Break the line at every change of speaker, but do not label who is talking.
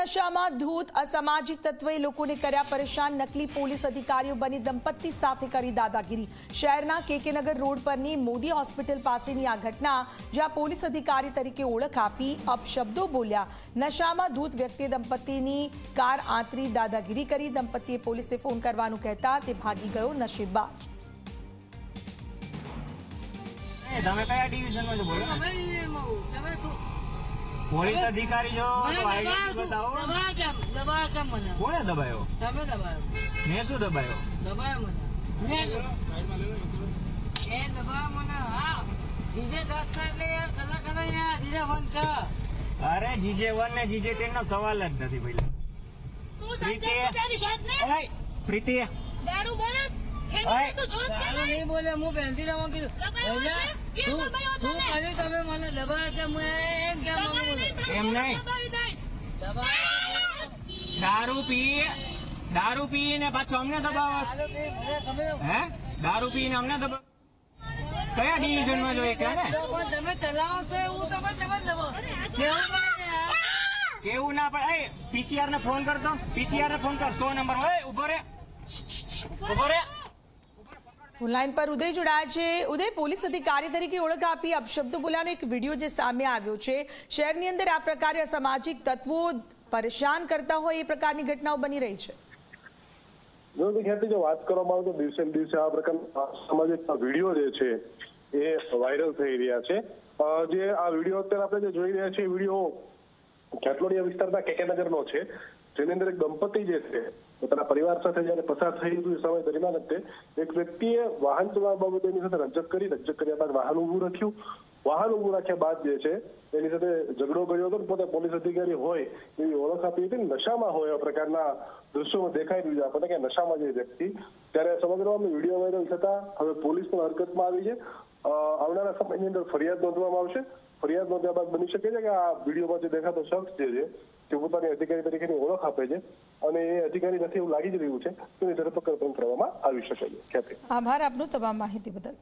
નશામાં ધૂત અસામાજિક તત્વોએ લોકોને કર્યા પરેશાન નકલી પોલીસ અધિકારીઓ બની દંપતી સાથે કરી દાદાગીરી. શહેરના કેકેનગર રોડ પરની મોદી હોસ્પિટલ પાસેની આ ઘટના જ્યાં પોલીસ અધિકારી તરીકે ઓળખ આપી અપશબ્દો બોલ્યા. નશામાં ધૂત વ્યક્તિએ દંપતીની કાર આંતરી દાદાગીરી કરી. દંપતીએ પોલીસને ફોન કરવાનું કહેતા તે ભાગી ગયો નશીબબાજ
તમે કયા ડિવિઝનમાં છો બોલો
તમે?
પોલીસ અધિકારી છો તો
મને
બતાવો
દબાવો કેમ? દબાવો કેમ મને?
કોણે દબાયો
તમે દબાયો
મેં શું દબાયો
દબાવો મને. એ દબાવો મને. હા. DJ દસ કર લે યાર. કલા કલા યાર. DJ બંધ કર.
અરે જીજે વન ને જીજે ટેન નો સવાલ જ નથી ભાઈ પ્રીતિ ઓય, પ્રીતિ
દારૂ બોલસ
ઓય.
તારું નહીં બોલે હું પહેલથી જવા કીધું. તમે. મને? હું એમ કેમ
એમ નહીં? દારૂ પી પાછો અમને દબાવસ હે? દારૂ અમને દબાવ. કયા ડિવિઝનમાં જોઈએ કે
તમે ચલાવો છો એવું તમે તમે દબાવો. કેવું પડે ને યાર?
કેવું ના પડે? પીસીઆર ને ફોન કરતો. પીસીઆર ને ફોન કર સો નંબર હોય. ઊભો રે. ઊભો રે.
ઓનલાઈન પર ઉદય જોડાયા છે. ઉદય, પોલીસ અધિકારી તરીકે ઓળખ આપી અપશબ્દો બોલાનો એક વીડિયો જે સામે આવ્યો છે, શહેરની અંદર આ પ્રકારે અસામાજિક તત્વો પરેશાન કરતા હોય એ પ્રકારની ઘટનાઓ બની રહી છે.
ખ્યાતિ જો વાત કરવામાં આવે તો દિવસે દિવસે આ પ્રકારના સામાજિક વીડિયો જે છે એ વાયરલ થઈ રહ્યા છે. જે આ વીડિયો અત્યારે આપણે જે જોઈ રહ્યા છીએ વીડિયો ખેતલોડિયા વિસ્તારના કેકેનગરનો છે. જેની અંદર એક દંપતી જે છે પોતાના પરિવાર સાથે જયારે પસાર થઈ એ સમય દરમિયાન અંતે એક વ્યક્તિએ વાહન ચલાવવા બાબતે એની સાથે રજક કરી રજક કર્યા બાદ વાહન ઊભું રાખ્યું. વાહન ઊભું રાખ્યા બાદ જે છે, એની સાથે ઝઘડો કર્યો હતો પોતે પોલીસ અધિકારી હોય એવી ઓળખ આપી હતી નશામાં હોય એવા પ્રકારના દ્રશ્યોમાં દેખાઈ રહ્યું છે આપણને કે નશામાં જે વ્યક્તિ, ત્યારે સમગ્ર વીડિયો વાયરલ થતા હવે પોલીસ પણ હરકતમાં આવી છે. આવનારા સમયની અંદર ફરિયાદ નોંધવામાં આવશે. ફરિયાદ નોંધ્યા બાદ બની શકે છે કે આ વિડીયોમાં જે દેખાતો શખ્સ જે છે, તે પોતાની અધિકારી તરીકેની ઓળખ આપે છે અને એ અધિકારી નથી એવું લાગી જ રહ્યું છે તેની ધરપકડ પણ કરવામાં આવી શકે છે.
આભાર આપનો તમામ માહિતી બદલ.